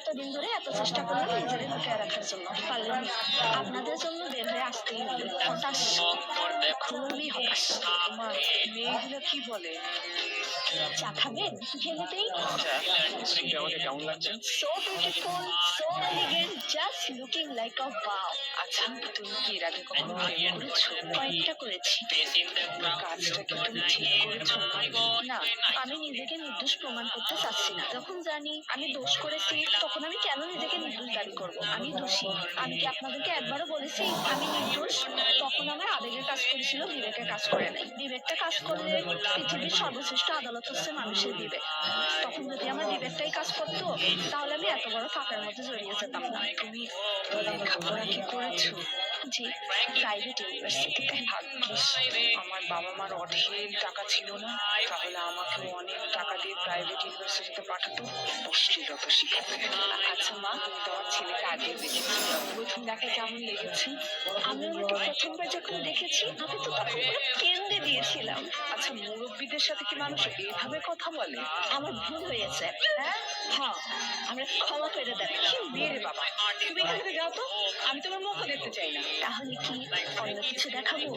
এতদিন ধরে এত চেষ্টা করলাম নিজেদের মুখে রাখার জন্য। পারলাম আপনাদের জন্য বের হয়ে আসতেই হতাশ। খুবই হতাশ। মেয়েগুলো কি বলে? চা খাবেন ঢেলে দেই এটা আমাকে কেমন লাগছে so beautiful so elegant just looking like a wow আচ্ছা। তুমি কি এর আগে কখনো প্রেম করেছ? কয়েকটা করেছি কাজটা কি তুমি ঠিক করেছ না আমি নিজেকে নির্দোষ প্রমাণ করতে চাচ্ছি না। যখন জানি আমি দোষ করেছি তখন আমি কেন নিজেকে নির্দোষ দাবি করব? আমি দোষী। আমি কি আপনাদেরকে একবারও বলেছি আমি নির্দোষ? তখন আমার আবেগের কাজ করেছিল বিবেকের কাজ করে নাই। বিবেকটা কাজ করলে পৃথিবীর সর্বশ্রেষ্ঠ আদালত হচ্ছে মানুষের বিবেক। তখন যদি আমার বিবেকটাই কাজ করতো তাহলে আমি এত বড় ফাঁকার মধ্যে জড়িয়ে যেতাম না। তুমি লেখাপড়া কি করেছ? জি প্রাইভেট ইউনিভার্সিটিতে ভাগ্যিস আমার বাবা মার অঢেল টাকা ছিল না। তাহলে আমাকে অনেক টাকা দিয়ে প্রাইভেট ইউনিভার্সিটিতে পাঠাতো। অশ্লীলতা শিখাতে আচ্ছা মা তুমি তোমার ছেলেকে আগে দেখেছি। প্রথম দেখা কেমন লেগেছে? আমি ওনাকে প্রথমবার যখন দেখেছি আমি তো তখন কেন্দ্রে দিয়েছিলাম। আচ্ছা মুরব্বীদের সাথে কি মানুষ এইভাবে কথা বলে? আমার ভুল হয়েছে। হ্যাঁ আমরা ক্ষমা করে দেন। কি মেয়ে বাবা। তুমি এখান থেকে যাও তো। আমি তোমার মুখ দেখতে চাই না। তাহলে কি অন্য কিছু দেখাবো?